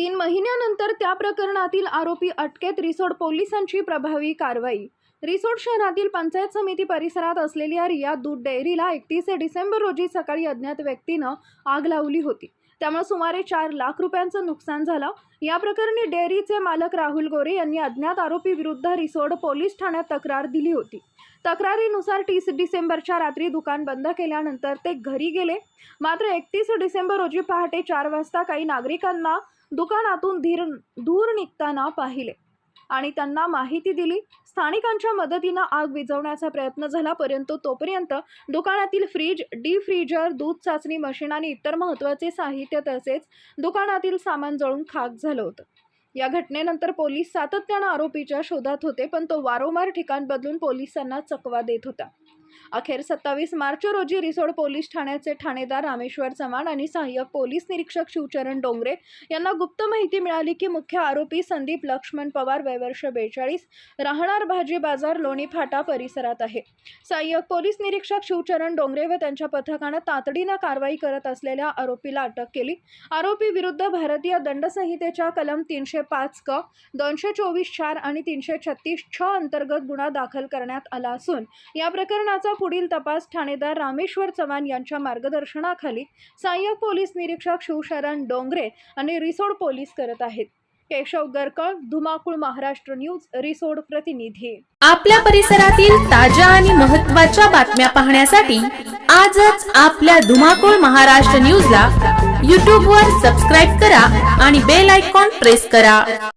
तीन महिन्यानंतर त्या प्रकरणातील आरोपी अटकेत. रिसोड पोलिसांची प्रभावी कारवाई. रिसोड शहरातील पंचायत समिती परिसरात असलेल्या रिया दूध डेअरीला एकतीस डिसेंबर रोजी सकाळी अज्ञात व्यक्तीनं आग लावली होती. त्यामुळे सुमारे चार लाख रुपयांचं नुकसान झालं. या प्रकरणी डेअरीचे मालक राहुल गोरे यांनी अज्ञात आरोपी विरुद्ध रिसोड पोलीस ठाण्यात तक्रार दिली होती. तक्रारीनुसार तीस डिसेंबरच्या रात्री दुकान बंद केल्यानंतर ते घरी गेले. मात्र एकतीस डिसेंबर रोजी पहाटे चार वाजता काही नागरिकांना दुकानातून धीर धूर निघताना पाहिले. आणि त्यांना माहिती दिली स्थानिकांच्या मदतीनं आग विझवण्याचा प्रयत्न झाला परंतु तोपर्यंत दुकानातील फ्रीज डी फ्रीजर दूध चाचणी मशीन आणि इतर महत्त्वाचे साहित्य तसेच दुकानातील सामान जळून खाक झालं होतं. या घटनेनंतर पोलीस सातत्यानं आरोपीच्या शोधात होते पण तो वारंवार ठिकाण बदलून पोलिसांना चकवा देत होता. अखेर सत्तावीस मार्च रोजी रिसोड पोलीस ठाण्याचे ठाणेदार रामेश्वर चव्हाण आणि सहाय्यक पोलीस निरीक्षक शिवचरण डोंगरे यांना गुप्त माहिती मिळाली की मुख्य आरोपी संदीप लक्ष्मण पवार वयवर्ष बेचाळीस राहणार भाजी बाजार लोणी फाटा परिसरात आहे. सहाय्यक पोलीस निरीक्षक शिवचरण डोंगरे व त्यांच्या पथकानं तातडीनं कारवाई करत असलेल्या आरोपीला अटक केली. आरोपी विरुद्ध भारतीय दंडसंहितेच्या कलम तीनशे पाच क दोनशे चोवीस चार आणि तीनशे छत्तीस छ अंतर्गत गुन्हा दाखल करण्यात आला असून या प्रकरणाचा पुढील तपास ठाणेदार रामेश्वर चव्हाण यांच्या मार्गदर्शनाखाली सहाय्यक पोलीस निरीक्षक शिवशरण डोंगरे आणि रिसोड पोलीस करत आहेत. केशव गरकळ धुमाकूळ महाराष्ट्र न्यूज रिसोड प्रतिनिधी. आपल्या परिसरातील ताज्या आणि महत्त्वाच्या बातम्या पाहण्यासाठी आजच आपल्या धुमाकूळ महाराष्ट्र न्यूजला यूट्यूबवर सबस्क्राईब करा आणि बेल आयकॉन प्रेस करा.